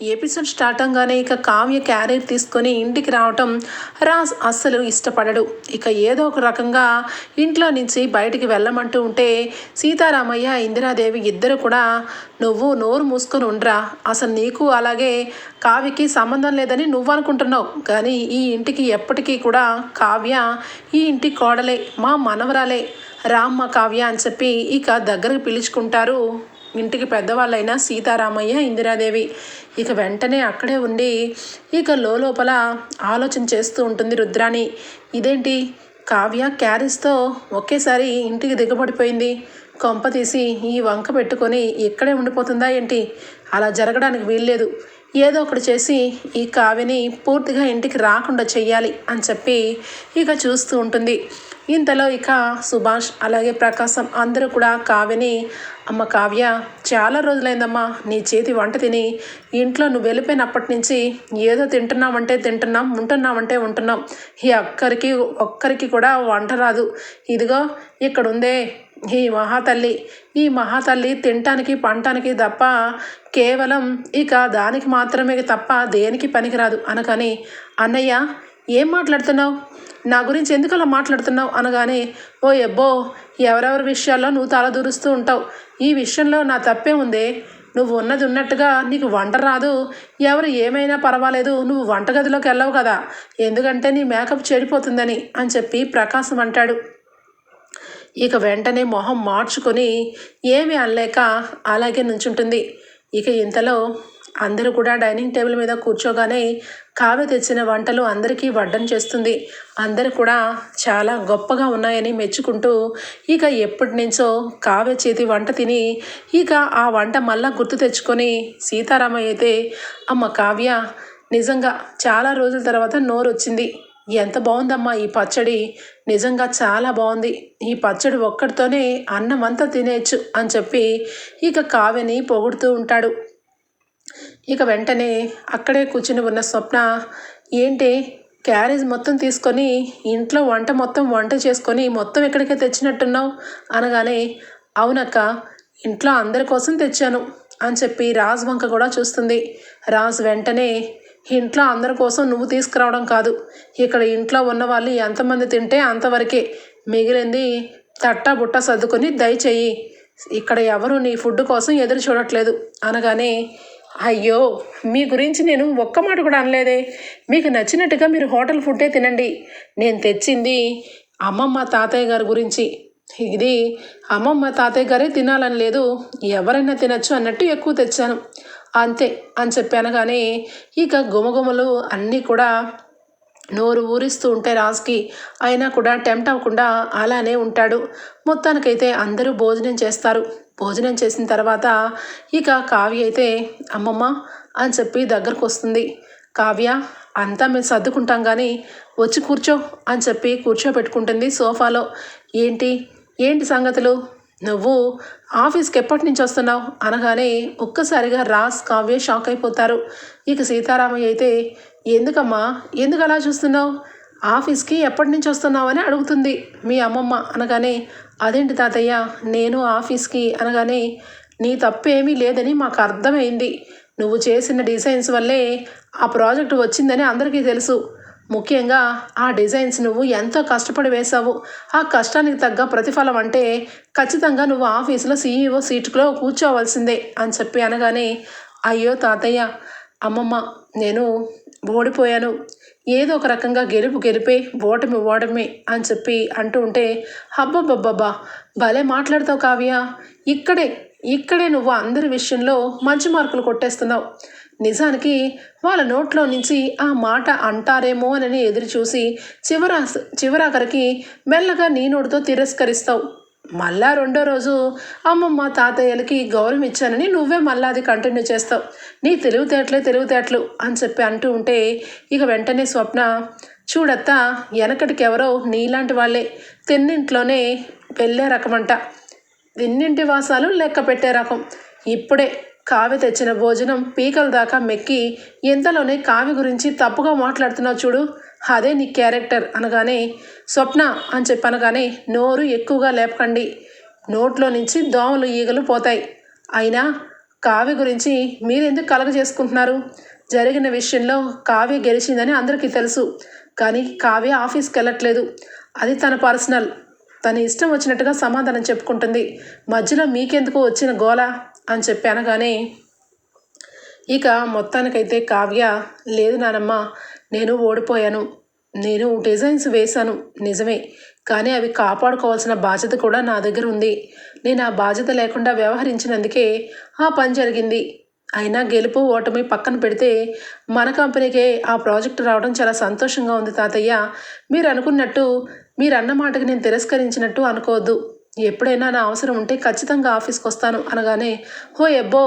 Episode start అవగానే ఇక Kavya carrier తీసుకొని ఇంటికి రావటం రాజ్ అస్సలు ఇష్టపడడు. ఇక ఏదో ఒక రకంగా ఇంట్లో నుంచి బయటికి వెళ్ళమంటూ ఉంటే సీతారామయ్య ఇందిరాదేవి ఇద్దరు కూడా నువ్వు నోరు మూసుకొని ఉండరా. అసలు నీకు అలాగే కావ్యకి సంబంధం లేదని నువ్వు అనుకుంటున్నావు. కానీ ఈ ఇంటికి ఎప్పటికీ కూడా కావ్య ఈ ఇంటి కోడలే మా మనవరాలే. రామ్మ కావ్య అని చెప్పి ఇక దగ్గరకు పిలుచుకుంటారు ఇంటికి పెద్దవాళ్ళైన సీతారామయ్య ఇందిరాదేవి. ఇక వెంటనే అక్కడే ఉండి ఇక లోపల ఆలోచన చేస్తూ ఉంటుంది రుద్రాణి. ఇదేంటి? కావ్య క్యారీస్తో ఒకేసారి ఇంటికి దిగబడిపోయింది. కొంప తీసి ఈ వంక పెట్టుకొని ఇక్కడే ఉండిపోతుందా ఏంటి? అలా జరగడానికి వీల్లేదు. ఏదో ఒకటి చేసి ఈ కావ్యని పూర్తిగా ఇంటికి రాకుండా చెయ్యాలి అని చెప్పి ఇక చూస్తూ ఉంటుంది. ఇంతలో ఇక సుభాష్ అలాగే ప్రకాశం అందరూ కూడా కావ్యని అమ్మ కావ్య చాలా రోజులైందమ్మా నీ చేతి వంట తిని ఇంట్లో నువ్వు వెళ్ళిపోయినప్పటి నుంచి ఏదో తింటున్నామంటే తింటున్నాం ఉంటున్నామంటే ఉంటున్నాం. ఈ ఒక్కరికి ఒక్కరికి కూడా వంట రాదు. ఇదిగో ఇక్కడుందే ఈ మహాతల్లి. ఈ మహాతల్లి తినటానికి పంటానికి తప్ప కేవలం ఇక దానికి మాత్రమే తప్ప దేనికి పనికిరాదు. అనకని అన్నయ్య ఏం మాట్లాడుతున్నావు? నా గురించి ఎందుకు అలా మాట్లాడుతున్నావు అనగానే ఓ ఎబ్బో ఎవరెవరి విషయాల్లో నువ్వు తల దూరుస్తూ ఉంటావు? ఈ విషయంలో నా తప్పే ఉందే. నువ్వు ఉన్నది ఉన్నట్టుగా నీకు వంట రాదు. ఎవరు ఏమైనా పర్వాలేదు నువ్వు వంటగదిలోకి వెళ్ళవు కదా. ఎందుకంటే నీ మేకప్ చెడిపోతుందని అని చెప్పి ప్రకాశం అంటాడు. ఇక వెంటనే మొహం మార్చుకొని ఏమీ అనలేక అలాగే నుంచుంటుంది. ఇక ఇంతలో అందరూ కూడా డైనింగ్ టేబుల్ మీద కూర్చోగానే కావ్య తెచ్చిన వంటలు అందరికీ వడ్డం చేస్తుంది. అందరూ కూడా చాలా గొప్పగా ఉన్నాయని మెచ్చుకుంటూ ఇక ఎప్పటి నుంచో కావ్య చేతి వంట తిని ఇక ఆ వంట మళ్ళా గుర్తు తెచ్చుకొని సీతారామయ్య అయితే అమ్మ కావ్య నిజంగా చాలా రోజుల తర్వాత నోరు వచ్చింది ఎంత బాగుందమ్మా ఈ పచ్చడి. నిజంగా చాలా బాగుంది. ఈ పచ్చడి ఒక్కడితోనే అన్నం అంతా తినేయచ్చు అని చెప్పి ఇక కావ్యని పొగుడుతూ ఉంటాడు. ఇక వెంటనే అక్కడే కూర్చుని ఉన్న స్వప్న ఏంటి? క్యారేజ్ మొత్తం తీసుకొని ఇంట్లో వంట మొత్తం వంట చేసుకొని మొత్తం ఎక్కడికే తెచ్చినట్టున్నావు? అనగానే అవునక్క ఇంట్లో అందరి కోసం తెచ్చాను అని చెప్పి రాజ్ వంక కూడా చూస్తుంది. రాజ్ వెంటనే ఇంట్లో అందరి కోసం నువ్వు తీసుకురావడం కాదు. ఇక్కడ ఇంట్లో ఉన్న వాళ్ళు ఎంతమంది తింటే అంతవరకే. మిగిలింది తట్టా బుట్ట సర్దుకొని దయచేయి. ఇక్కడ ఎవరు నీ ఫుడ్ కోసం ఎదురు చూడట్లేదు. అనగానే అయ్యో మీ గురించి నేను ఒక్క మాట కూడా అనలేదే. మీకు నచ్చినట్టుగా మీరు హోటల్ ఫుడ్డే తినండి. నేను తెచ్చింది అమ్మమ్మ తాతయ్య గారి గురించి. ఇది అమ్మమ్మ తాతయ్య గారే తినాలని లేదు. ఎవరైనా తినచ్చు అన్నట్టు ఎక్కువ తెచ్చాను. అంతే అని చెప్పాను కానీ ఇక గుమగుమలు అన్నీ కూడా నోరు ఊరిస్తూ ఉంటే రాజుకి అయినా కూడా టెంప్ట్ అవ్వకుండా అలానే ఉంటాడు. మొత్తానికైతే అందరూ భోజనం చేస్తారు. భోజనం చేసిన తర్వాత ఇక కావ్య అయితే అమ్మమ్మ అని చెప్పి దగ్గరకు వస్తుంది. కావ్య అంతా మేము సర్దుకుంటాం కానీ వచ్చి కూర్చో అని చెప్పి కూర్చోబెట్టుకుంటుంది సోఫాలో. ఏంటి? ఏంటి సంగతులు? నువ్వు ఆఫీస్కి ఎప్పటి నుంచి వస్తున్నావు? అనగానే ఒక్కసారిగా రాస్ కావ్య షాక్ అయిపోతారు. ఇక సీతారామయ్య అయితే ఎందుకమ్మా? ఎందుకు అలా చూస్తున్నావు? ఆఫీస్కి ఎప్పటి నుంచి వస్తున్నావు? అని అడుగుతుంది మీ అమ్మమ్మ అనగానే అదేంటి తాతయ్య? నేను ఆఫీస్కి అనగానే నీ తప్పు ఏమీ లేదని మాకు అర్థమైంది. నువ్వు చేసిన డిజైన్స్ వల్లే ఆ ప్రాజెక్ట్ వచ్చిందని అందరికీ తెలుసు. ముఖ్యంగా ఆ డిజైన్స్ నువ్వు ఎంతో కష్టపడి వేశావు. ఆ కష్టానికి తగ్గ ప్రతిఫలం అంటే ఖచ్చితంగా నువ్వు ఆఫీసులో సీఈఓ సీటులో కూర్చోవలసిందే అని చెప్పి అనగానే అయ్యో తాతయ్య అమ్మమ్మ నేను ఓడిపోయాను. ఏదో ఒక రకంగా గెలుపు గెలిపే ఓటమి ఓటమి అని చెప్పి అంటూ ఉంటే హబ్బబ్బబ్బబ్బా భలే మాట్లాడతావు కావ్య. ఇక్కడే ఇక్కడే నువ్వు అందరి విషయంలో మంచి మార్కులు కొట్టేస్తున్నావు. నిజానికి వాళ్ళ నోట్లో నుంచి ఆ మాట అంటారేమో అని ఎదురు చూసి చివరా చివరాఖరికి మెల్లగా నీ నోటితో తిరస్కరిస్తావు. మళ్ళా రెండో రోజు అమ్మమ్మ తాతయ్యలకి గౌరవం ఇచ్చానని నువ్వే మళ్ళా అది కంటిన్యూ చేస్తావు. నీ తెలివితేటలే తెలివితేటలు అని చెప్పి అంటూ ఉంటే ఇక వెంటనే స్వప్న చూడత్తా వెనకటికి ఎవరో నీలాంటి వాళ్ళే. తిన్నింట్లోనే వెళ్ళే రకమంట. తిన్నింటి వాసాలు లెక్క పెట్టే రకం. ఇప్పుడే కావి తెచ్చిన భోజనం పీకల దాకా మెక్కి ఇంతలోనే కావి గురించి తప్పుగా మాట్లాడుతున్నావు చూడు. అదే నీ క్యారెక్టర్ అనగానే స్వప్న అని చెప్పనగానే నోరు ఎక్కువగా లేపకండి. నోట్లో నుంచి దోమలు ఈగలు పోతాయి. అయినా కావ్య గురించి మీరెందుకు కలగ చేసుకుంటున్నారు? జరిగిన విషయంలో కావ్య గెలిచిందని అందరికీ తెలుసు కానీ కావ్య ఆఫీస్కి వెళ్ళట్లేదు. అది తన పర్సనల్. తన ఇష్టం వచ్చినట్టుగా సమాధానం చెప్పుకుంటుంది. మధ్యలో మీకెందుకు వచ్చిన గోల అని చెప్పి అనగానే ఇక మొత్తానికైతే కావ్య లేదు నానమ్మ నేను ఓడిపోయాను. నేను డిజైన్స్ వేశాను. నిజమే. కానీ అవి కాపాడుకోవాల్సిన బాధ్యత కూడా నా దగ్గర ఉంది. నేను ఆ బాధ్యత లేకుండా వ్యవహరించినందుకే ఆ పని జరిగింది. అయినా గెలుపు ఓటమి పక్కన పెడితే మన కంపెనీకే ఆ ప్రాజెక్ట్ రావడం చాలా సంతోషంగా ఉంది తాతయ్య. మీరు అనుకున్నట్టు మీరు అన్న మాటకి నేను తిరస్కరించినట్టు అనుకోవద్దు. ఎప్పుడైనా నా అవసరం ఉంటే ఖచ్చితంగా ఆఫీస్కి వస్తాను అనగానే హో ఎబ్బో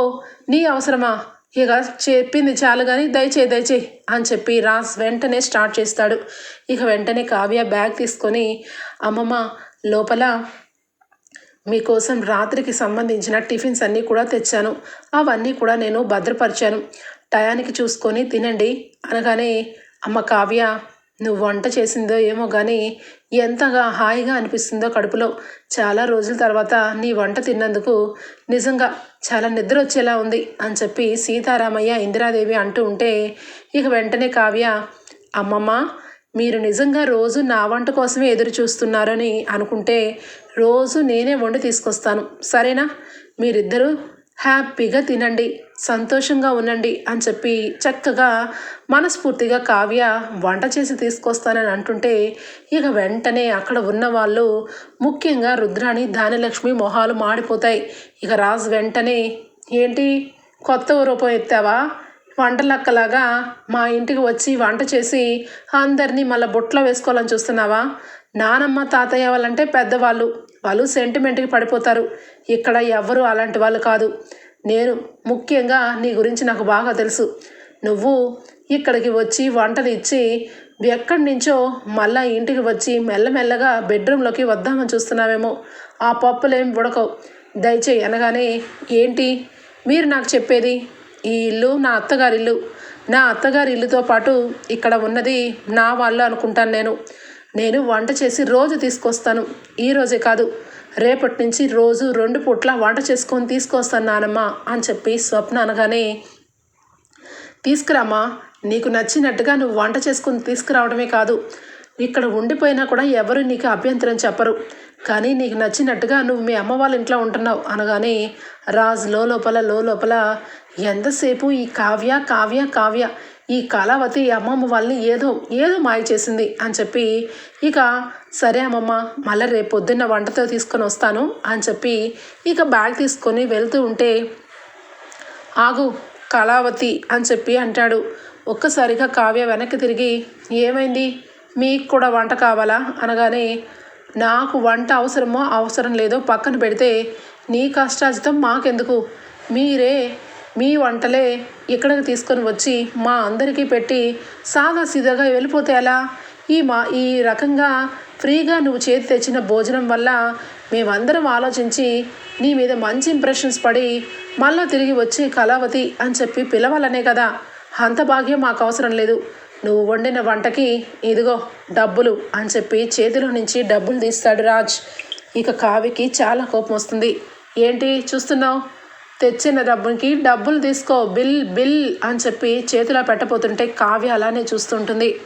నీ అవసరమా? ఇక చెప్పింది చాలు కానీ దయచేయి దయచేయి అని చెప్పి రాస్ వెంటనే స్టార్ట్ చేస్తాడు. ఇక వెంటనే కావ్య బ్యాగ్ తీసుకొని అమ్మమ్మ లోపల మీకోసం రాత్రికి సంబంధించిన టిఫిన్స్ అన్నీ కూడా తెచ్చాను. అవన్నీ కూడా నేను భద్రపరిచాను. టయానికి చూసుకొని తినండి అనగానే అమ్మ కావ్య నువ్వు వంట చేసిందో ఏమో కానీ ఎంతగా హాయిగా అనిపిస్తుందో కడుపులో. చాలా రోజుల తర్వాత నీ వంట తిన్నందుకు నిజంగా చాలా నిద్ర వచ్చేలా ఉంది అని చెప్పి సీతారామయ్య ఇందిరాదేవి అంటూ ఉంటే ఇక వెంటనే కావ్య అమ్మమ్మ మీరు నిజంగా రోజు నా వంట కోసమే ఎదురు చూస్తున్నారని అనుకుంటే రోజు నేనే వండి తీసుకొస్తాను. సరేనా? మీరిద్దరూ హ్యాపీగా తినండి. సంతోషంగా ఉండండి అని చెప్పి చక్కగా మనస్ఫూర్తిగా కావ్య వంట చేసి తీసుకొస్తానని అంటుంటే ఇక వెంటనే అక్కడ ఉన్న వాళ్ళు ముఖ్యంగా రుద్రాణి ధాన్యలక్ష్మి మొహాలు మాడిపోతాయి. ఇక రాజు వెంటనే ఏంటి కొత్త రూపం ఎత్తావా? వంటలక్కలాగా మా ఇంటికి వచ్చి వంట చేసి అందరినీ మళ్ళీ బుట్టలో వేసుకోవాలని చూస్తున్నావా? నానమ్మ తాతయ్య వాళ్ళంటే పెద్దవాళ్ళు. వాళ్ళు సెంటిమెంట్కి పడిపోతారు. ఇక్కడ ఎవ్వరు అలాంటి వాళ్ళు కాదు. నేను ముఖ్యంగా నీ గురించి నాకు బాగా తెలుసు. నువ్వు ఇక్కడికి వచ్చి వంటలు ఇచ్చి ఎక్కడి నుంచో మళ్ళా ఇంటికి వచ్చి మెల్లమెల్లగా బెడ్రూమ్లోకి వద్దామని చూస్తున్నావేమో. ఆ పప్పులేం ఉడకవు. దయచేయి అనగానే ఏంటి? మీరు నాకు చెప్పేది? ఈ ఇల్లు నా అత్తగారి ఇల్లు నా అత్తగారి ఇల్లుతో పాటు ఇక్కడ ఉన్నది నా వాళ్ళు అనుకుంటాను నేను. నేను వంట చేసి రోజు తీసుకొస్తాను. ఈ రోజే కాదు. రేపటి నుంచి రోజు రెండు పూట్ల వంట చేసుకొని తీసుకొస్తాను నానమ్మ అని చెప్పి స్వప్న అనగానే తీసుకురామా నీకు నచ్చినట్టుగా నువ్వు వంట చేసుకుని తీసుకురావడమే కాదు. ఇక్కడ ఉండిపోయినా కూడా ఎవరు నీకు అభ్యంతరం చెప్పరు. కానీ నీకు నచ్చినట్టుగా నువ్వు మీ అమ్మ వాళ్ళ ఇంట్లో ఉంటున్నావు అనగానే రాజు లోపల లోపల ఎంతసేపు ఈ కావ్య కావ్య కావ్య ఈ కళావతి అమ్మమ్మ వాళ్ళని ఏదో ఏదో మాయ చేసింది అని చెప్పి ఇక సరే అమ్మమ్మ మళ్ళీ రేపు పొద్దున్న వంటతో తీసుకొని వస్తాను అని చెప్పి ఇక బ్యాగ్ తీసుకొని వెళ్తూ ఉంటే ఆగు కళావతి అని చెప్పి అంటాడు. ఒక్కసారిగా కావ్య వెనక్కి తిరిగి ఏమైంది? మీకు కూడా వంట కావాలా? అనగానే నాకు వంట అవసరమో అవసరం లేదో పక్కన పెడితే నీ కష్టాజితం మాకెందుకు? మీరే మీ వంటలే ఇక్కడికి తీసుకొని వచ్చి మా అందరికీ పెట్టి సాదా సీదాగా వెళ్ళిపోతే ఎలా? ఈ మా ఈ రకంగా ఫ్రీగా నువ్వు చేతి తెచ్చిన భోజనం వల్ల మేమందరం ఆలోచించి నీ మీద మంచి ఇంప్రెషన్స్ పడి మళ్ళా తిరిగి వచ్చి కళావతి అని చెప్పి పిలవాలనే కదా. అంత భాగ్యం మాకు అవసరం లేదు. నువ్వు వండిన వంటకి ఇదిగో డబ్బులు అని చెప్పి చేతిలో నుంచి డబ్బులు తీస్తాడు రాజ్. ఇక కావికి చాలా కోపం వస్తుంది. ఏంటి చూస్తున్నావు? తెచ్చిన డబ్బుకి డబ్బులు తీసుకో బిల్ బిల్ అని చెప్పి చేతిలో పెట్టబోతుంటే కావ్య అలానే చూస్తుంటుంది.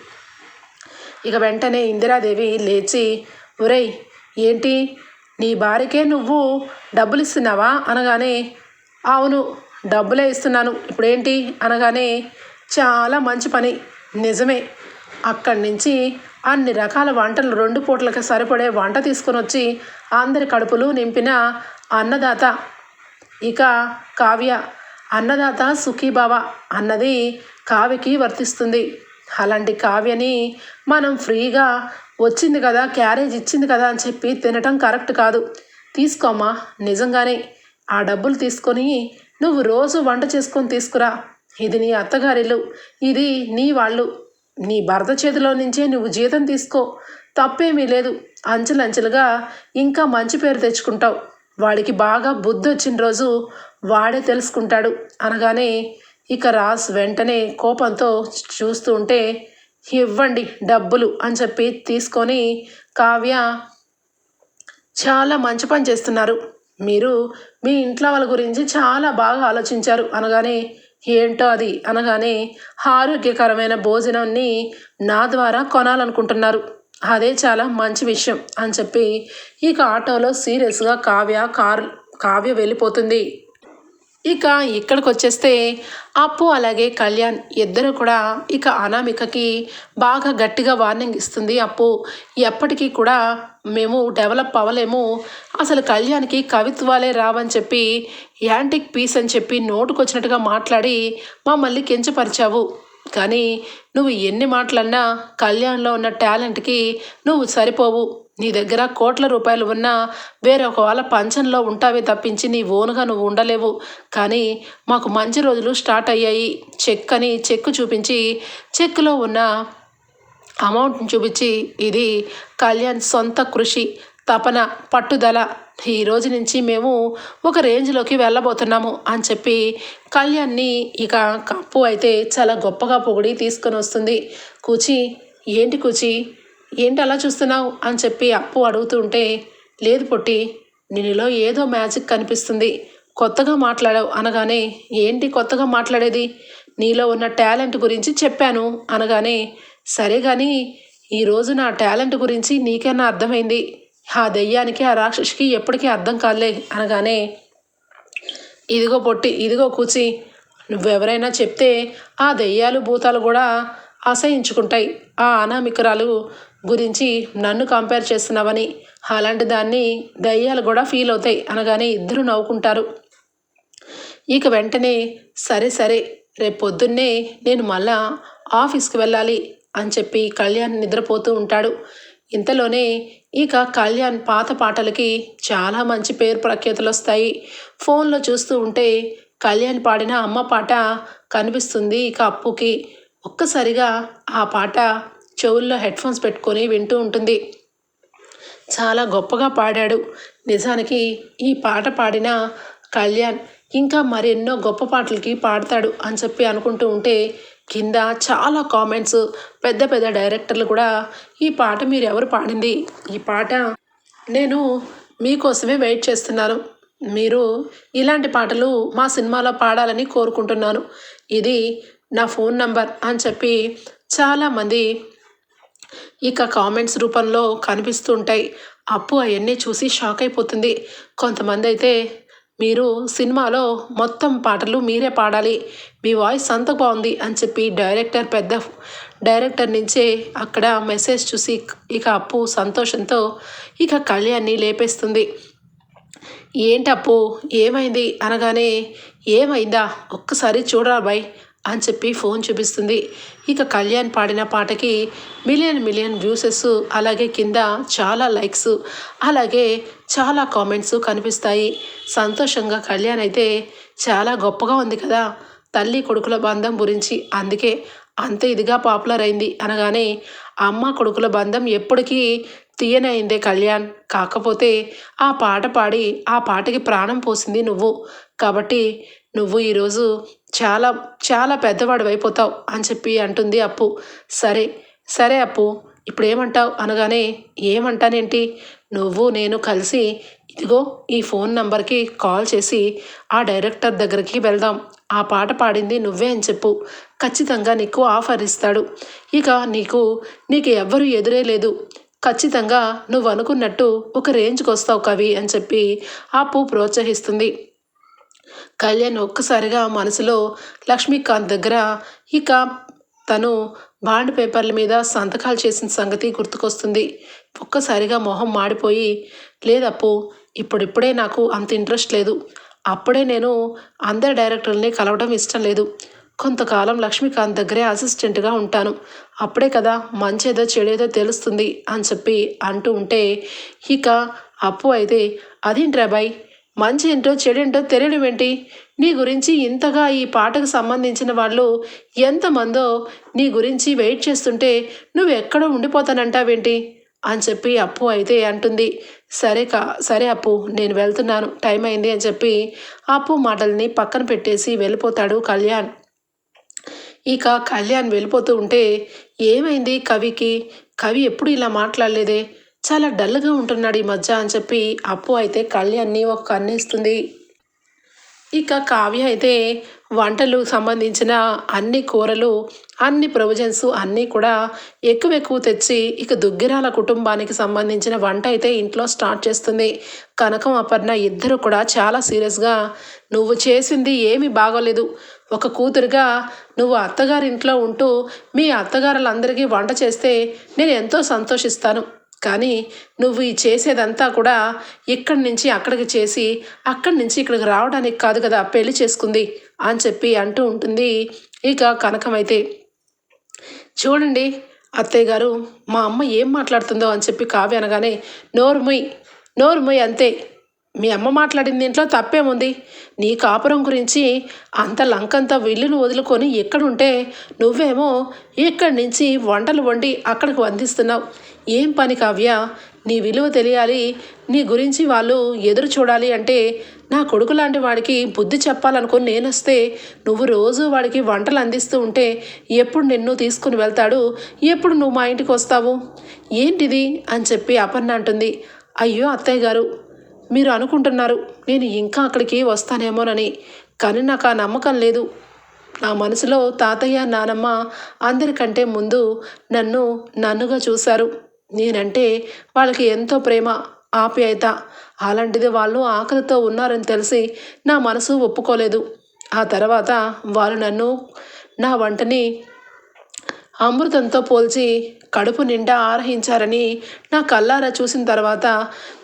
ఇక వెంటనే ఇందిరాదేవి లేచి ఒరేయ్ ఏంటి? నీ భార్యకే నువ్వు డబ్బులు ఇస్తున్నావా? అనగానే అవును డబ్బులే ఇస్తున్నాను. ఇప్పుడేంటి? అనగానే చాలా మంచి పని. నిజమే. అక్కడి నుంచి అన్ని రకాల వంటలు రెండు పూటలకు సరిపడే వంట తీసుకొని వచ్చి అందరి కడుపులు నింపిన అన్నదాత. ఇక కావ్య అన్నదాత సుఖీభావ అన్నది కావ్యకి వర్తిస్తుంది. అలాంటి కావ్యని మనం ఫ్రీగా వచ్చింది కదా క్యారేజ్ ఇచ్చింది కదా అని చెప్పి తినటం కరెక్ట్ కాదు. తీసుకోమ్మా నిజంగానే. ఆ డబ్బులు తీసుకొని నువ్వు రోజు వంట చేసుకొని తీసుకురా. ఇది నీ అత్తగారిల్లు ఇది నీ వాళ్ళు. నీ భర్త చేతిలో నుంచే నువ్వు జీతం తీసుకో. తప్పేమీ లేదు. అంచెలంచెలుగా ఇంకా మంచి పేరు తెచ్చుకుంటావు. వాడికి బాగా బుద్ధి వచ్చిన రోజు వాడే తెలుసుకుంటాడు అనగానే ఇక రాస్ వెంటనే కోపంతో చూస్తూ ఉంటే ఇవ్వండి డబ్బులు అని చెప్పి తీసుకొని కావ్య చాలా మంచి పని చేస్తున్నారు. మీరు మీ ఇంట్లో వాళ్ళ గురించి చాలా బాగా ఆలోచించారు అనగానే ఏంటో అది అనగానే ఆరోగ్యకరమైన భోజనాన్ని నా ద్వారా కొనాలనుకుంటున్నారు. అదే చాలా మంచి విషయం అని చెప్పి ఇక ఆటోలో సీరియస్గా కావ్య కారు కావ్య వెళ్ళిపోతుంది. ఇక ఇక్కడికి వచ్చేస్తే అప్పు అలాగే కళ్యాణ్ ఇద్దరు కూడా ఇక అనామికకి బాగా గట్టిగా వార్నింగ్ ఇస్తుంది అప్పు. ఎప్పటికీ కూడా మేము డెవలప్ అవ్వలేము. అసలు కళ్యాణ్కి కవిత్వాలే రావని చెప్పి యాంటిక్ పీస్ అని చెప్పి నోటుకొచ్చినట్టుగా మాట్లాడి మమ్మల్ని కించపరిచావు. కానీ నువ్వు ఎన్ని మాటలన్నా కళ్యాణ్లో ఉన్న టాలెంట్కి నువ్వు సరిపోవు. నీ దగ్గర కోట్ల రూపాయలు ఉన్నా వేరే ఒక వాళ్ళ పంచంలో ఉంటావే తప్పించి నీ ఓనుగా నువ్వు ఉండలేవు. కానీ మాకు మంచి రోజులు స్టార్ట్ అయ్యాయి. చెక్ అని చెక్కు చూపించి చెక్లో ఉన్న అమౌంట్ని చూపించి ఇది కళ్యాణ్ సొంత కృషి తపన పట్టుదల. ఈ రోజు నుంచి మేము ఒక రేంజ్లోకి వెళ్ళబోతున్నాము అని చెప్పి కళ్యాణ్ని ఇక కప్పు అయితే చాలా గొప్పగా పొగిడి తీసుకొని వస్తుంది. కూచి ఏంటి కూచి? ఏంటి అలా చూస్తున్నావు? అని చెప్పి అప్పు అడుగుతుంటే లేదు పొట్టి నీలో ఏదో మ్యాజిక్ కనిపిస్తుంది. కొత్తగా మాట్లాడావు అనగానే ఏంటి కొత్తగా మాట్లాడేది? నీలో ఉన్న టాలెంట్ గురించి చెప్పాను అనగానే సరే కానీ ఈరోజు నా టాలెంట్ గురించి నీకైనా అర్థమైంది. ఆ దెయ్యానికి ఆ రాక్షసికి ఎప్పటికీ అర్థం కాలే అనగానే ఇదిగో పొట్టి ఇదిగో కూచి నువ్వెవరైనా చెప్తే ఆ దెయ్యాలు భూతాలు కూడా అసహించుకుంటాయి. ఆ అనామికరాలు గురించి నన్ను కంపేర్ చేస్తున్నావని అలాంటి దాన్ని దయ్యాలు కూడా ఫీల్ అవుతాయి అనగానే ఇద్దరు నవ్వుకుంటారు. ఇక వెంటనే సరే సరే రేపు పొద్దున్నే నేను మళ్ళా ఆఫీస్కి వెళ్ళాలి అని చెప్పి కళ్యాణ్ నిద్రపోతూ ఉంటాడు. ఇంతలోనే ఇక కళ్యాణ్ పాత పాటలకి చాలా మంచి పేరు ప్రఖ్యాతులు వస్తాయి ఫోన్లో చూస్తూ ఉంటే కళ్యాణ్ పాడిన అమ్మ పాట కనిపిస్తుంది ఇక అప్పుకి. ఒక్కసారిగా ఆ పాట చెవుల్లో హెడ్ ఫోన్స్ పెట్టుకొని వింటూ ఉంటుంది. చాలా గొప్పగా పాడాడు. నిజానికి ఈ పాట పాడిన కళ్యాణ్ ఇంకా మరెన్నో గొప్ప పాటలకి పాడతాడు అని చెప్పి అనుకుంటూ ఉంటే కింద చాలా కామెంట్స్ పెద్ద పెద్ద డైరెక్టర్లు కూడా ఈ పాట మీరు ఎవరు పాడింది? ఈ పాట నేను మీకోసమే వెయిట్ చేస్తున్నాను. మీరు ఇలాంటి పాటలు మా సినిమాలో పాడాలని కోరుకుంటున్నాను. ఇది నా ఫోన్ నంబర్ అని చెప్పి చాలామంది ఇక కామెంట్స్ రూపంలో కనిపిస్తుంటాయి అప్పు అవన్నీ చూసి షాక్ అయిపోతుంది. కొంతమంది అయితే మీరు సినిమాలో మొత్తం పాటలు మీరే పాడాలి. మీ వాయిస్ అంత బాగుంది అని చెప్పి డైరెక్టర్ పెద్ద డైరెక్టర్ నుంచే అక్కడ మెసేజ్ చూసి ఇక అప్పు సంతోషంతో ఇక కళ్యాణ్ని లేపేస్తుంది. ఏంటప్పు ఏమైంది? అనగానే ఏమైందా? ఒక్కసారి చూడరా బాయ్. అని చెప్పి ఫోన్ చూపిస్తుంది. ఇక కళ్యాణ్ పాడిన పాటకి మిలియన్ మిలియన్ వ్యూసెస్ అలాగే కింద చాలా లైక్స్ అలాగే చాలా కామెంట్స్ కనిపిస్తాయి. సంతోషంగా కళ్యాణ్ అయితే చాలా గొప్పగా ఉంది కదా. తల్లి కొడుకుల బంధం గురించి అందుకే అంత ఇదిగా పాపులర్ అయింది అనగానే అమ్మ కొడుకుల బంధం ఎప్పటికీ తీయనైందే కళ్యాణ్. కాకపోతే ఆ పాట పాడి ఆ పాటకి ప్రాణం పోసింది నువ్వు. కాబట్టి నువ్వు ఈరోజు చాలా చాలా పెద్దవాడు అయిపోతావు అని చెప్పి అంటుంది అప్పు. సరే సరే అప్పు ఇప్పుడు ఏమంటావు అనగానే ఏమంటానేంటి? నువ్వు నేను కలిసి ఇదిగో ఈ ఫోన్ నంబర్కి కాల్ చేసి ఆ డైరెక్టర్ దగ్గరికి వెళ్దాం. ఆ పాట పాడింది నువ్వే అని చెప్పు. ఖచ్చితంగా నీకు ఆఫర్ ఇస్తాడు. ఇక నీకు నీకు ఎవ్వరు ఎదురే లేదు. ఖచ్చితంగా నువ్వు అనుకున్నట్టు ఒక రేంజ్కి వస్తావు కవి అని చెప్పి అప్పు ప్రోత్సహిస్తుంది. కళ్యాణ్ ఒక్కసారిగా మనసులో లక్ష్మీకాంత్ దగ్గర ఇక తను బాండ్ పేపర్ల మీద సంతకాలు చేసిన సంగతి గుర్తుకొస్తుంది. ఒక్కసారిగా మొహం మాడిపోయి లేదప్పు ఇప్పుడిప్పుడే నాకు అంత ఇంట్రెస్ట్ లేదు. అప్పుడే నేను అందరి డైరెక్టర్ని కలవడం ఇష్టం లేదు. కొంతకాలం లక్ష్మీకాంత్ దగ్గరే అసిస్టెంట్గా ఉంటాను. అప్పుడే కదా మంచేదో చెడేదో తెలుస్తుంది అని చెప్పి అంటూ ఉంటే ఇక అప్పు అయితే అదేంట్రా బాయ్ మంచి ఏంటో చెడేంటో తెలియడం ఏంటి నీ గురించి ఇంతగా ఈ పాటకు సంబంధించిన వాళ్ళు ఎంతమందో నీ గురించి వెయిట్ చేస్తుంటే నువ్వు ఎక్కడో ఉండిపోతానంటావేంటి? అని చెప్పి అప్పు అయితే అంటుంది. సరే కా సరే అప్పు నేను వెళ్తున్నాను. టైం అయింది అని చెప్పి అప్పు మాటల్ని పక్కన పెట్టేసి వెళ్ళిపోతాడు కళ్యాణ్. ఇక కళ్యాణ్ వెళ్ళిపోతూ ఉంటే ఏమైంది కవికి? కవి ఎప్పుడు ఇలా మాట్లాడలేదే? చాలా డల్గా ఉంటున్నాడు ఈ మధ్య అని చెప్పి అప్పు అయితే కళ్యాణ్ని ఒక కన్నేస్తుంది ఇక కావ్య అయితే వంటలు సంబంధించిన అన్ని కూరలు అన్ని ప్రొవిజన్స్ అన్నీ కూడా ఎక్కువ ఎక్కువ తెచ్చి ఇక దుగ్గిరాల కుటుంబానికి సంబంధించిన వంట అయితే ఇంట్లో స్టార్ట్ చేస్తుంది. కనకం అపర్ణ ఇద్దరు కూడా చాలా సీరియస్గా నువ్వు చేసింది ఏమీ బాగోలేదు. ఒక కూతురుగా నువ్వు అత్తగారింట్లో ఉంటూ మీ అత్తగారులందరికీ వంట చేస్తే నేను ఎంతో సంతోషిస్తాను. కానీ నువ్వు ఈ చేసేదంతా కూడా ఇక్కడి నుంచి అక్కడికి చేసి అక్కడి నుంచి ఇక్కడికి రావడానికి కాదు కదా పెళ్ళి చేసుకుంది అని చెప్పి అంటూ ఉంటుంది ఇక కనకమైతే చూడండి అత్తయ్య గారు మా అమ్మ ఏం మాట్లాడుతుందో అని చెప్పి కావ్య అనగానే నోరుముయ్ నోరుముయ్ అంతే. మీ అమ్మ మాట్లాడిన దీంట్లో తప్పేముంది? నీ కాపురం గురించి అంత లంకంత విల్లును వదులుకొని ఎక్కడుంటే నువ్వేమో ఇక్కడి నుంచి వంటలు వండి అక్కడికి వందిస్తున్నావు ఏం పని కావ్య? నీ విలువ తెలియాలి. నీ గురించి వాళ్ళు ఎదురు చూడాలి అంటే నా కొడుకు లాంటి వాడికి బుద్ధి చెప్పాలనుకుని నేను వస్తే నువ్వు రోజు వాడికి వంటలు అందిస్తూ ఉంటే ఎప్పుడు నిన్ను తీసుకుని వెళ్తాడు? ఎప్పుడు నువ్వు మా ఇంటికి వస్తావు? ఏంటిది? అని చెప్పి అపర్ణ అంటుంది. అయ్యో అత్తయ్య గారు మీరు అనుకుంటున్నారు నేను ఇంకా అక్కడికి వస్తానేమోనని. కానీ నాకు ఆ నమ్మకం లేదు. నా మనసులో తాతయ్య నానమ్మ అందరికంటే ముందు నన్ను నన్నుగా చూశారు. నేనంటే వాళ్ళకి ఎంతో ప్రేమ ఆప్యాయత. అలాంటిది వాళ్ళు ఆకలితో ఉన్నారని తెలిసి నా మనసు ఒప్పుకోలేదు. ఆ తర్వాత వాళ్ళు నన్ను నా వంటని అమృతంతో పోల్చి కడుపు నిండా ఆరహించారని నా కల్లారా చూసిన తర్వాత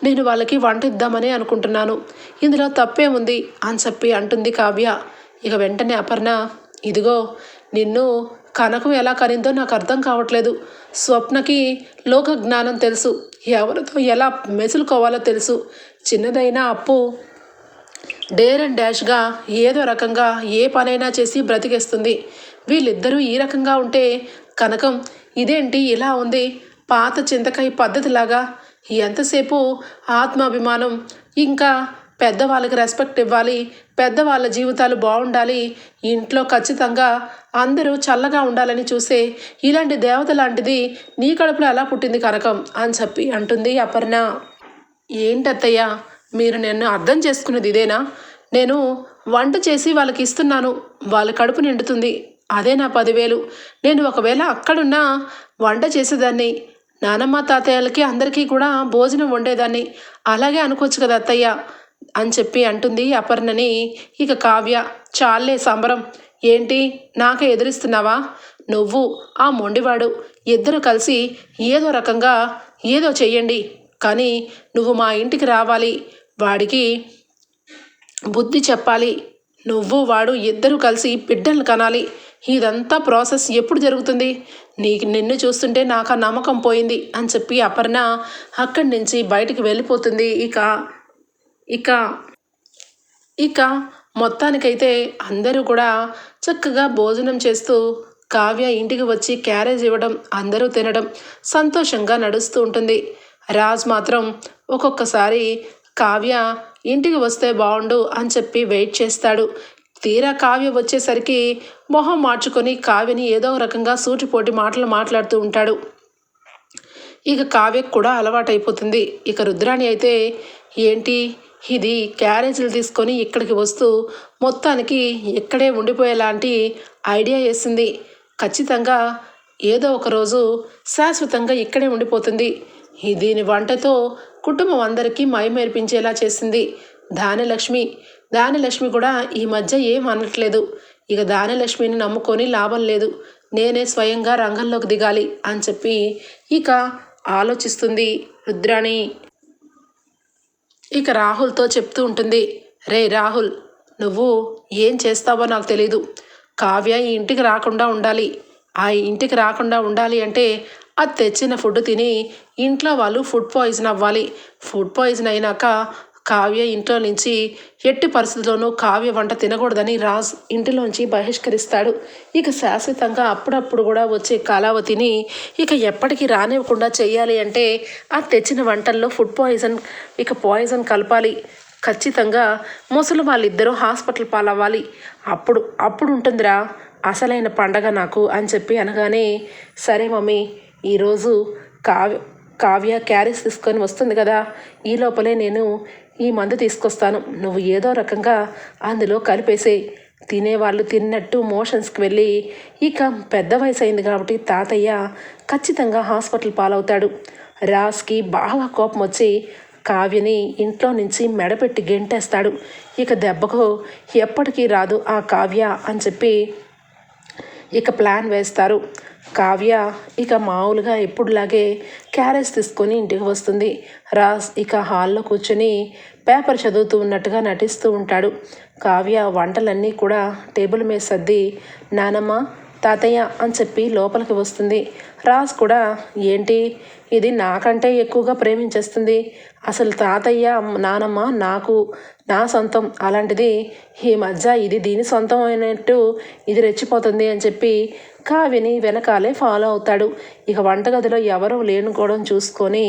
నేను వాళ్ళకి వంట ఇద్దామని అనుకుంటున్నాను. ఇందులో తప్పే ఉంది అని చెప్పి అంటుంది కావ్య. ఇక వెంటనే అపర్ణ ఇదిగో నిన్ను కనకం ఎలా కనిందో నాకు అర్థం కావట్లేదు. స్వప్నకి లోక జ్ఞానం తెలుసు. ఎవరితో ఎలా మెసులుకోవాలో తెలుసు. చిన్నదైనా అప్పు. డేర్ అండ్ డాష్గా ఏదో రకంగా ఏ పనైనా చేసి బ్రతికేస్తుంది. వీళ్ళిద్దరూ ఈ రకంగా ఉంటే కనకం ఇదేంటి ఇలా ఉంది? పాత చింతకాయ పద్ధతిలాగా ఎంతసేపు ఆత్మాభిమానం? ఇంకా పెద్దవాళ్ళకి రెస్పెక్ట్ ఇవ్వాలి పెద్దవాళ్ళ జీవితాలు బాగుండాలి ఇంట్లో ఖచ్చితంగా అందరూ చల్లగా ఉండాలని చూసే ఇలాంటి దేవత లాంటిది నీ కడుపులో ఎలా పుట్టింది కనకం? అని చెప్పి అంటుంది అపర్ణ. ఏంటత్తయ్య మీరు నన్ను అర్థం చేసుకున్నది ఇదేనా? నేను వంట చేసి వాళ్ళకి ఇస్తున్నాను వాళ్ళ కడుపు నిండుతుంది. అదే నా పదివేలు. నేను ఒకవేళ అక్కడున్నా వంట చేసేదాన్ని. నానమ్మ తాతయ్యలకి అందరికీ కూడా భోజనం వండేదాన్ని. అలాగే అనుకోవచ్చు కదా అత్తయ్య అని చెప్పి అంటుంది అపర్ణని. ఇక కావ్య చాలే సంబరం. ఏంటి? నాకే ఎదురిస్తున్నావా? నువ్వు ఆ మొండివాడు. ఇద్దరు కలిసి ఏదో రకంగా ఏదో చెయ్యండి. కానీ నువ్వు మా ఇంటికి రావాలి. వాడికి బుద్ధి చెప్పాలి. నువ్వు వాడు ఇద్దరు కలిసి బిడ్డలను కనాలి. ఇదంతా ప్రాసెస్ ఎప్పుడు జరుగుతుంది? నీకు నిన్ను చూస్తుంటే నాకు ఆ నమ్మకం పోయింది అని చెప్పి అపర్ణ అక్కడి నుంచి బయటికి వెళ్ళిపోతుంది. ఇక ఇక ఇక మొత్తానికైతే అందరూ కూడా చక్కగా భోజనం చేస్తూ కావ్య ఇంటికి వచ్చి క్యారేజ్ ఇవ్వడం అందరూ తినడం సంతోషంగా నడుస్తూ ఉంటుంది. రాజ్ మాత్రం ఒక్కొక్కసారి కావ్య ఇంటికి వస్తే బాగుండు అని చెప్పి వెయిట్ చేస్తాడు. తీరా కావ్య వచ్చేసరికి మొహం మార్చుకొని కావ్యని ఏదో రకంగా సూటిపోటి మాటలు మాట్లాడుతూ ఉంటాడు. ఇక కావ్యకు కూడా అలవాటైపోతుంది. ఇక రుద్రాణి అయితే ఏంటి? ఇది క్యారేజీలు తీసుకొని ఇక్కడికి వస్తూ మొత్తానికి ఇక్కడే ఉండిపోయేలాంటి ఐడియా వేసింది. ఖచ్చితంగా ఏదో ఒక రోజు శాశ్వతంగా ఇక్కడే ఉండిపోతుంది. దీని వంటతో కుటుంబం అందరికీ మైమేర్పించేలా చేసింది. దానలక్ష్మి దానిలక్ష్మి కూడా ఈ మధ్య ఏం అనట్లేదు. ఇక దానిలక్ష్మిని నమ్ముకొని లాభం లేదు. నేనే స్వయంగా రంగంలోకి దిగాలి అని చెప్పి ఇక ఆలోచిస్తుంది రుద్రాణి. ఇక రాహుల్తో చెప్తూ ఉంటుంది రే రాహుల్ నువ్వు ఏం చేస్తావో నాకు తెలీదు. కావ్య ఈ ఇంటికి రాకుండా ఉండాలి. ఆ ఇంటికి రాకుండా ఉండాలి అంటే అది తెచ్చిన ఫుడ్ తిని ఇంట్లో వాళ్ళు ఫుడ్ పాయిజన్ అవ్వాలి. ఫుడ్ పాయిజన్ అయినాక కావ్య ఇంట్లో నుంచి ఎట్టి పరిస్థితుల్లోనూ కావ్య వంట తినకూడదని రాజ్ ఇంటిలోంచి బహిష్కరిస్తాడు. ఇక శాశ్వతంగా అప్పుడప్పుడు కూడా వచ్చే కళావతిని ఇక ఎప్పటికీ రానివ్వకుండా చేయాలి అంటే ఆ తెచ్చిన వంటల్లో ఫుడ్ పాయిజన్ ఇక పాయిజన్ కలపాలి. ఖచ్చితంగా ముసలి వాళ్ళిద్దరూ హాస్పిటల్ పాలవ్వాలి. అప్పుడు అప్పుడు ఉంటుందిరా అసలైన పండగ నాకు అని చెప్పి అనగానే సరే మమ్మీ ఈరోజు కావ్య కావ్య క్యారీస్ తీసుకొని వస్తుంది కదా ఈ లోపలే నేను ఈ మందు తీసుకొస్తాను. నువ్వు ఏదో రకంగా అందులో కలిపేసేయి. తినేవాళ్ళు తిన్నట్టు మోషన్స్కి వెళ్ళి ఇక పెద్ద వయసు అయింది కాబట్టి తాతయ్య ఖచ్చితంగా హాస్పిటల్ పాలవుతాడు. రాజ్కి బాగా కోపం వచ్చి కావ్యని ఇంట్లో నుంచి మెడపెట్టి గెంటేస్తాడు. ఇక దెబ్బకు ఎప్పటికీ రాదు ఆ కావ్య అని చెప్పి ఇక ప్లాన్ వేస్తారు. కావ్య ఇక మామూలుగా ఎప్పుడులాగే క్యారేజ్ తీసుకొని ఇంటికి వస్తుంది. రాజ్ ఇక హాల్లో కూర్చొని పేపర్ చదువుతూ ఉన్నట్టుగా నటిస్తూ ఉంటాడు. కావ్య వంటలన్నీ కూడా టేబుల్ మీద సర్ది నానమ్మ తాతయ్య అని చెప్పి లోపలికి వస్తుంది. రాజ్ కూడా ఏంటి? ఇది నాకంటే ఎక్కువగా ప్రేమించేస్తుంది. అసలు తాతయ్య నానమ్మ నాకు నా సొంతం. అలాంటిది ఈ మధ్య ఇది దీని సొంతం అయినట్టు ఇది రెచ్చిపోతుంది అని చెప్పి కావ్యని వెనకాలే ఫాలో అవుతాడు. ఇక వంటగదిలో ఎవరూ లేనుకోవడం చూసుకొని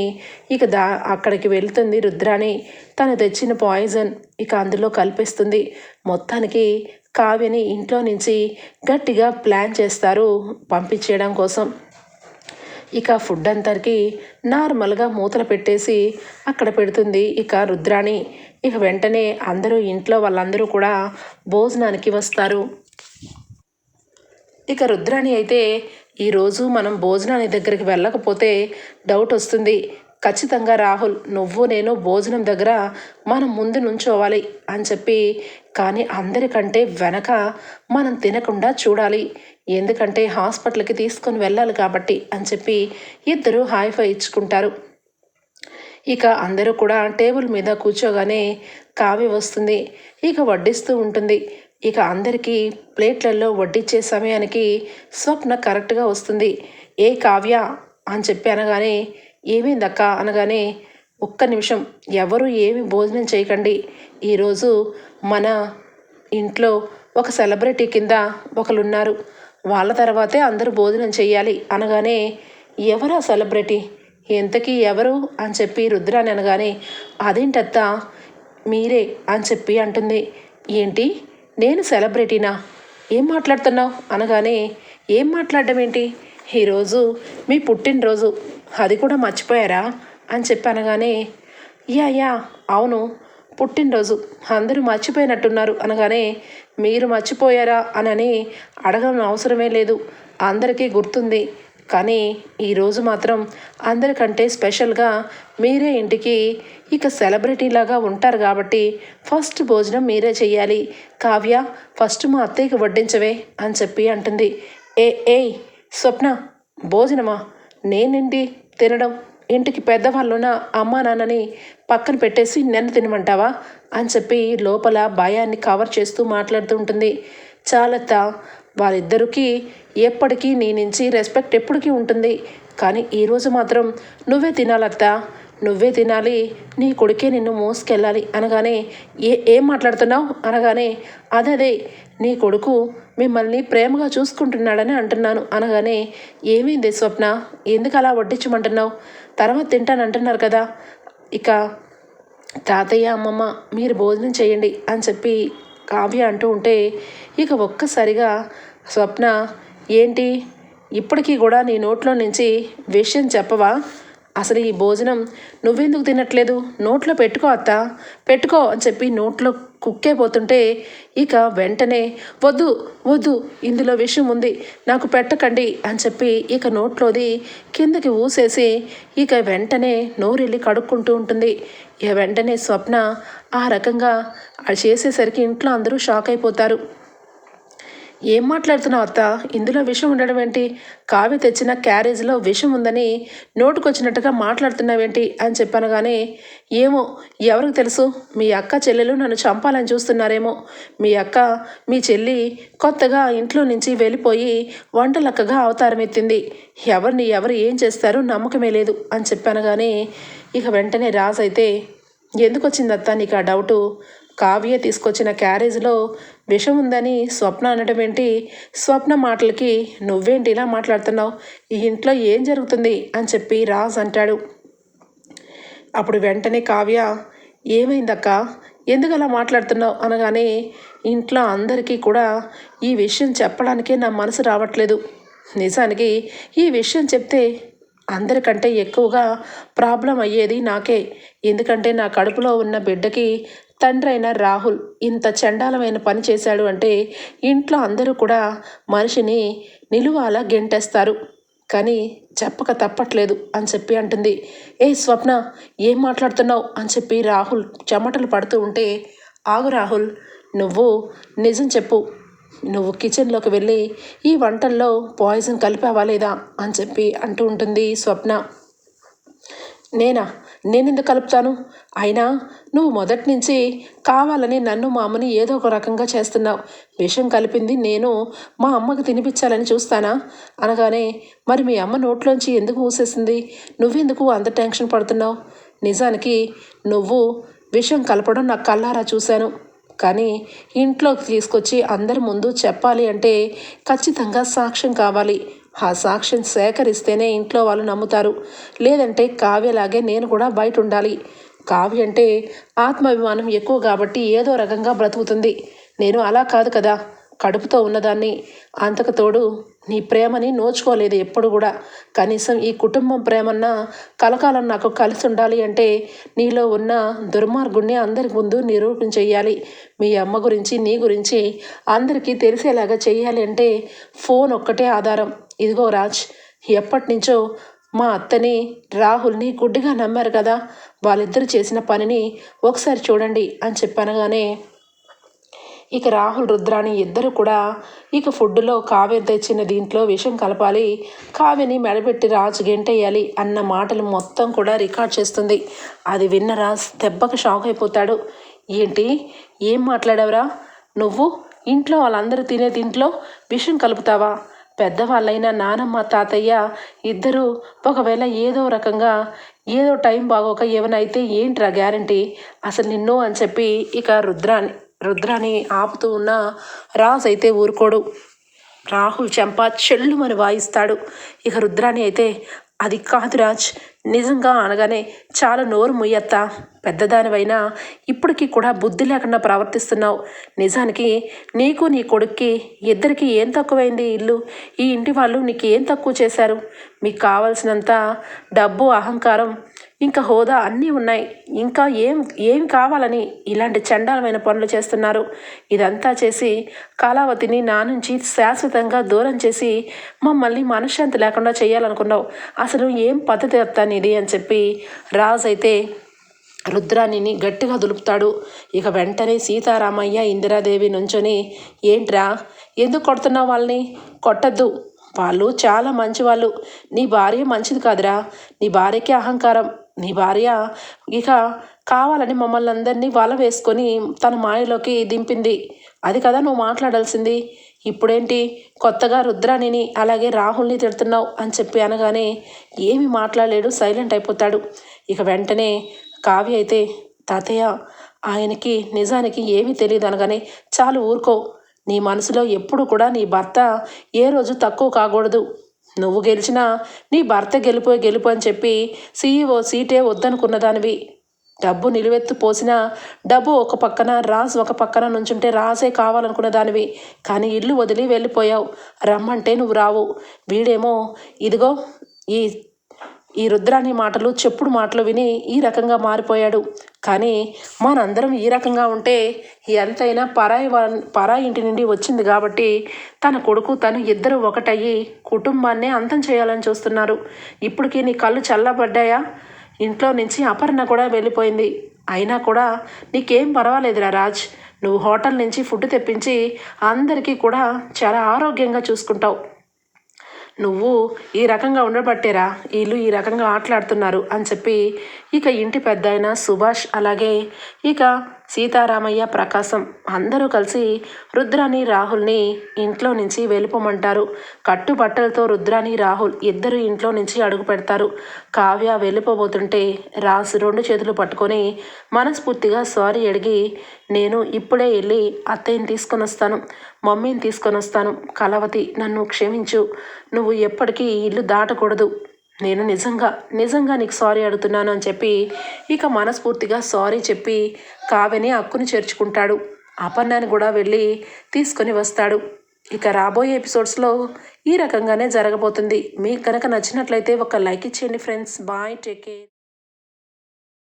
ఇక దా అక్కడికి వెళ్తుంది రుద్రాణి. తను తెచ్చిన పాయిజన్ ఇక అందులో కల్పిస్తుంది. మొత్తానికి కావ్యని ఇంట్లో నుంచి గట్టిగా ప్లాన్ చేస్తారు పంపించేయడం కోసం. ఇక ఫుడ్ అంతరికి నార్మల్గా మూతలు పెట్టేసి అక్కడ పెడుతుంది ఇక రుద్రాణి. ఇక వెంటనే అందరూ ఇంట్లో వాళ్ళందరూ కూడా భోజనానికి వస్తారు. ఇక రుద్రాణి అయితే ఈరోజు మనం భోజనాన్ని దగ్గరికి వెళ్ళకపోతే డౌట్ వస్తుంది. ఖచ్చితంగా రాహుల్ నువ్వు నేను భోజనం దగ్గర మనం ముందు నుంచోవాలి అని చెప్పి కానీ అందరికంటే వెనక మనం తినకుండా చూడాలి. ఎందుకంటే హాస్పిటల్కి తీసుకొని వెళ్ళాలి కాబట్టి అని చెప్పి ఇద్దరు హాయిఫై ఇచ్చుకుంటారు. ఇక అందరూ కూడా టేబుల్ మీద కూర్చోగానే కావ్య వస్తుంది. ఇక వడ్డిస్తూ ఉంటుంది. ఇక అందరికీ ప్లేట్లలో వడ్డిచ్చే సమయానికి స్వప్న కరెక్ట్గా వస్తుంది. ఏ కావ్య? అని చెప్పి అనగానే ఏమైందక్క? అనగానే ఒక్క నిమిషం ఎవరు ఏమి భోజనం చేయకండి. ఈరోజు మన ఇంట్లో ఒక సెలబ్రిటీ కింద ఒకరున్నారు వాళ్ళ తర్వాతే అందరూ భోజనం చేయాలి అనగానే ఎవరా సెలబ్రిటీ? ఎంతకీ ఎవరు? అని చెప్పి రుద్రాని అనగానే అదేంటత్తా? మీరే అని చెప్పి అంటుంది. ఏంటి? నేను సెలబ్రిటీనా? ఏం మాట్లాడుతున్నావు? అనగానే ఏం మాట్లాడడం ఏంటి ఈరోజు మీ పుట్టినరోజు. అది కూడా మర్చిపోయారా? అని చెప్పి అనగానే యా యా అవును పుట్టినరోజు. అందరూ మర్చిపోయినట్టున్నారు. అనగానే మీరు మర్చిపోయారా? అనని అడగడం అవసరమే లేదు. అందరికీ గుర్తుంది. కానీ ఈరోజు మాత్రం అందరికంటే స్పెషల్గా మీరే ఇంటికి ఇక సెలబ్రిటీలాగా ఉంటారు కాబట్టి ఫస్ట్ భోజనం మీరే చెయ్యాలి. కావ్య ఫస్ట్ మా అత్తయ్యకి వడ్డించవే అని చెప్పి అంటుంది. ఏ ఏయ్ స్వప్న భోజనమా? నేనేంటి తినడం? ఇంటికి పెద్దవాళ్ళున్న అమ్మా నాన్నని పక్కన పెట్టేసి నన్ను తినమంటావా? అని చెప్పి లోపల భయాన్ని కవర్ చేస్తూ మాట్లాడుతూ ఉంటుంది. చాలత్త వారిద్దరికీ ఎప్పటికీ నీ నుంచి రెస్పెక్ట్ ఎప్పటికీ ఉంటుంది. కానీ ఈరోజు మాత్రం నువ్వే తినాలత్తా నువ్వే తినాలి. నీ కొడుకే నిన్ను మోసుకెళ్ళాలి అనగానే ఏ ఏం మాట్లాడుతున్నావు? అనగానే అదే అదే నీ కొడుకు మిమ్మల్ని ప్రేమగా చూసుకుంటున్నాడని అంటున్నాను. అనగానే ఏమైంది స్వప్న? ఎందుకు అలా వడ్డించమంటున్నావు? తర్వాత తింటానంటున్నారు కదా. ఇక తాతయ్య అమ్మమ్మ మీరు భోజనం చేయండి అని చెప్పి కావ్య అంటూ ఉంటే ఇక ఒక్కసారిగా స్వప్న ఏంటి? ఇప్పటికీ కూడా నీ నోట్లో నుంచి విషయం చెప్పవా? అసలు ఈ భోజనం నువ్వెందుకు తినట్లేదు? నోట్లో పెట్టుకో అత్త. పెట్టుకో అని చెప్పి నోట్లో కుక్కే పోతుంటే ఇక వెంటనే వద్దు వద్దు ఇందులో విషయం ఉంది నాకు పెట్టకండి అని చెప్పి ఇక నోట్లోది కిందకి ఊసేసి ఇక వెంటనే నోరెళ్ళి కడుక్కుంటూ ఉంటుంది. ఇక వెంటనే స్వప్న ఆ రకంగా అది చేసేసరికి ఇంట్లో అందరూ షాక్ అయిపోతారు. ఏం మాట్లాడుతున్నావు అత్త? ఇందులో విషం ఉండడం ఏంటి? కావ్య తెచ్చిన క్యారేజ్లో విషం ఉందని నోటుకొచ్చినట్టుగా మాట్లాడుతున్నావేంటి అని చెప్పాను కానీ ఏమో ఎవరికి తెలుసు? మీ అక్క చెల్లెలు నన్ను చంపాలని చూస్తున్నారేమో. మీ అక్క మీ చెల్లి కొత్తగా ఇంట్లో నుంచి వెళ్ళిపోయి వంటలక్కగా అవతారం ఎత్తింది ఎవరిని ఎవరు ఏం చేస్తారో నమ్మకమే లేదు అని చెప్పాను కానీ ఇక వెంటనే రాజు అయితే ఎందుకు వచ్చిందత్తా నీకు ఆ డౌటు? కావ్య తీసుకొచ్చిన క్యారేజ్లో విషం ఉందని స్వప్న అనడం ఏంటి స్వప్న మాటలకి నువ్వేంటి ఇలా మాట్లాడుతున్నావు? ఈ ఇంట్లో ఏం జరుగుతుంది? అని చెప్పి రాజ్ అంటాడు. అప్పుడు వెంటనే కావ్య ఏమైందక్క? ఎందుకు అలా మాట్లాడుతున్నావు? అనగానే ఇంట్లో అందరికీ కూడా ఈ విషయం చెప్పడానికే నా మనసు రావట్లేదు. నిజానికి ఈ విషయం చెప్తే అందరికంటే ఎక్కువగా ప్రాబ్లం అయ్యేది నాకే. ఎందుకంటే నా కడుపులో ఉన్న బిడ్డకి తండ్రి అయిన రాహుల్ ఇంత చండాలమైన పని చేశాడు అంటే ఇంట్లో అందరూ కూడా మనిషిని నిలువాల గెంటేస్తారు. కానీ చెప్పక తప్పట్లేదు అని చెప్పి అంటుంది. ఏ స్వప్న ఏం మాట్లాడుతున్నావు? అని చెప్పి రాహుల్ చెమటలు పడుతూ ఉంటే ఆగు రాహుల్ నువ్వు నిజం చెప్పు. నువ్వు కిచెన్లోకి వెళ్ళి ఈ వంటల్లో పాయిజన్ కలిపావా లేదా? అని చెప్పి అంటూ ఉంటుంది స్వప్న. నేనా? నేనెందుకు కలుపుతాను? అయినా నువ్వు మొదటి నుంచి కావాలని నన్ను మా అమ్మని ఏదో ఒక రకంగా చేస్తున్నావు. విషం కలిపింది నేను మా అమ్మకు తినిపించాలని చూస్తానా? అనగానే మరి మీ అమ్మ నోట్లోంచి ఎందుకు ఊసేసింది నువ్వెందుకు అంత టెన్షన్ పడుతున్నావు? నిజానికి నువ్వు విషం కలపడం నాకు కల్లారా చూశాను. కానీ ఇంట్లోకి తీసుకొచ్చి అందరి ముందు చెప్పాలి అంటే ఖచ్చితంగా సాక్ష్యం కావాలి. ఆ సాక్ష్యం సేకరిస్తేనే ఇంట్లో వాళ్ళు నమ్ముతారు. లేదంటే కావ్యలాగే నేను కూడా బయట ఉండాలి కావ్య అంటే ఆత్మాభిమానం ఎక్కువ కాబట్టి ఏదో రకంగా బ్రతుకుతుంది. నేను అలా కాదు కదా. కడుపుతో ఉన్నదాన్ని అంతకు తోడు నీ ప్రేమని నోచుకోలేదు ఎప్పుడు కూడా. కనీసం ఈ కుటుంబం ప్రేమన్నా కలకాలం నాకు కలిసి ఉండాలి అంటే నీలో ఉన్న దుర్మార్గుణ్ణి అందరి ముందు నిరూపణ మీ అమ్మ గురించి నీ గురించి అందరికీ తెలిసేలాగా చేయాలి అంటే ఫోన్ ఒక్కటే ఆధారం. ఇదిగో రాజ్ ఎప్పటి నుంచో మా అత్తని రాహుల్ని గుడ్డిగా నమ్మారు కదా. వాళ్ళిద్దరు చేసిన పనిని ఒకసారి చూడండి అని చెప్పనగానే ఇక రాహుల్ రుద్రాని ఇద్దరు కూడా ఇక ఫుడ్లో కావ్య తెచ్చిన దీంట్లో విషం కలపాలి. కావ్యని మెడబెట్టి రాజు గెంటేయాలి అన్న మాటలు మొత్తం కూడా రికార్డ్ చేస్తుంది. అది విన్న రాజ్ దెబ్బకు షాక్ అయిపోతాడు. ఏంటి? ఏం మాట్లాడావురా? నువ్వు? ఇంట్లో వాళ్ళందరూ తినే దీంట్లో విషం కలుపుతావా? పెద్దవాళ్ళైన నానమ్మ తాతయ్య ఇద్దరు ఒకవేళ ఏదో రకంగా ఏదో టైం బాగోక ఏమైనా ఏంట్రా గ్యారంటీ? అసలు నిన్ను అని చెప్పి ఇక రుద్రాని రుద్రాన్ని ఆపుతూ ఉన్న రాజ్ అయితే ఊరుకోడు. రాహుల్ చెంప చెల్లుమని వాయిస్తాడు. ఇక రుద్రాని అయితే అది కాదు రాజ్ నిజంగా అనగానే చాలా నోరు ముయ్యత్త. పెద్దదానివైనా ఇప్పటికీ కూడా బుద్ధి లేకుండా ప్రవర్తిస్తున్నావు. నిజానికి నీకు నీ కొడుక్కి ఇద్దరికి ఏం తక్కువైంది ఇల్లు? ఈ ఇంటి వాళ్ళు నీకు ఏం తక్కువ చేశారు? మీకు కావాల్సినంత డబ్బు అహంకారం ఇంకా హోదా అన్నీ ఉన్నాయి. ఇంకా ఏం ఏం కావాలని ఇలాంటి చండాలమైన పనులు చేస్తున్నారు? ఇదంతా చేసి కళావతిని నా నుంచి శాశ్వతంగా దూరం చేసి మమ్మల్ని మనశ్శాంతి లేకుండా చేయాలనుకున్నావు. అసలు ఏం పద్ధతి వస్తాను ఇది అని చెప్పి రాజు అయితే రుద్రాణిని గట్టిగా దులుపుతాడు. ఇక వెంటనే సీతారామయ్య ఇందిరాదేవి నుంచొని ఏంట్రా ఎందుకు కొడుతున్నావు వాళ్ళని? కొట్టద్దు. వాళ్ళు చాలా మంచివాళ్ళు. నీ భార్య మంచిది కాదురా. నీ భార్యకి అహంకారం. నీ భార్య ఇక కావాలని మమ్మల్ని అందరినీ వల వేసుకొని తన మాయలోకి దింపింది. అది కదా నువ్వు మాట్లాడాల్సింది. ఇప్పుడేంటి? కొత్తగా రుద్రాణిని అలాగే రాహుల్ని తిడుతున్నావు అని చెప్పి అనగానే ఏమి మాట్లాడలేడు సైలెంట్ అయిపోతాడు. ఇక వెంటనే కావ్య అయితే తాతయ్య ఆయనకి నిజానికి ఏమీ తెలియదు అనగానే చాలు ఊరుకో. నీ మనసులో ఎప్పుడు కూడా నీ భర్త ఏ రోజు తక్కువ కాకూడదు. నువ్వు గెలిచినా నీ భర్త గెలిపోయి గెలుపు అని చెప్పి సీఈఓ సీటే వద్దనుకున్న దానివి డబ్బు నిలువెత్తు పోసినా డబ్బు ఒక పక్కన రాజు ఒక పక్కన నుంచుంటే రాజే కావాలనుకున్న దానివి కానీ ఇల్లు వదిలి వెళ్ళిపోయావు. రమ్మంటే నువ్వు రావు. వీడేమో ఇదిగో ఈ ఈ రుద్రాని మాటలు చెప్పుడు మాటలు విని ఈ రకంగా మారిపోయాడు. కానీ మనందరం ఈ రకంగా ఉంటే ఎంతైనా పరాయి పరాయి ఇంటి నుండి వచ్చింది కాబట్టి తన కొడుకు తను ఇద్దరు ఒకటయ్యి కుటుంబాన్నే అంతం చేయాలని చూస్తున్నారు. ఇప్పటికీ నీ కళ్ళు చల్లబడ్డాయా? ఇంట్లో నుంచి అపర్ణ కూడా వెళ్ళిపోయింది. అయినా కూడా నీకేం పర్వాలేదురా రాజ్. నువ్వు హోటల్ నుంచి ఫుడ్ తెప్పించి అందరికీ కూడా చాలా ఆరోగ్యంగా చూసుకుంటావు. నువ్వు ఈ రకంగా ఉండబట్టేరా వీళ్ళు ఈ రకంగా ఆటలాడుతున్నారు అని చెప్పి ఇక ఇంటి పెద్ద సుభాష్ అలాగే ఇక సీతారామయ్య ప్రకాశం అందరూ కలిసి రుద్రాని రాహుల్ని ఇంట్లో నుంచి వెళ్ళిపోమంటారు. కట్టుబట్టలతో రుద్రాని రాహుల్ ఇద్దరు ఇంట్లో నుంచి అడుగు పెడతారు. కావ్య వెళ్ళిపోబోతుంటే రాసు రెండు చేతులు పట్టుకొని మనస్ఫూర్తిగా సారీ అడిగి నేను ఇప్పుడే వెళ్ళి అత్తయ్యని తీసుకొని వస్తాను మమ్మీని తీసుకొని వస్తాను. కలవతి నన్ను క్షమించు. నువ్వు ఎప్పటికీ ఇల్లు దాటకూడదు. నేను నిజంగా నిజంగా నీకు సారీ అడుగుతున్నాను అని చెప్పి ఇక మనస్ఫూర్తిగా సారీ చెప్పి కావ్యని అక్కును చేర్చుకుంటాడు. అపర్ణాన్ని కూడా వెళ్ళి తీసుకొని వస్తాడు. ఇక రాబోయే ఎపిసోడ్స్లో ఈ రకంగానే జరగబోతుంది. మీకు కనుక నచ్చినట్లయితే ఒక లైక్ ఇచ్చేయండి ఫ్రెండ్స్. Bye take care.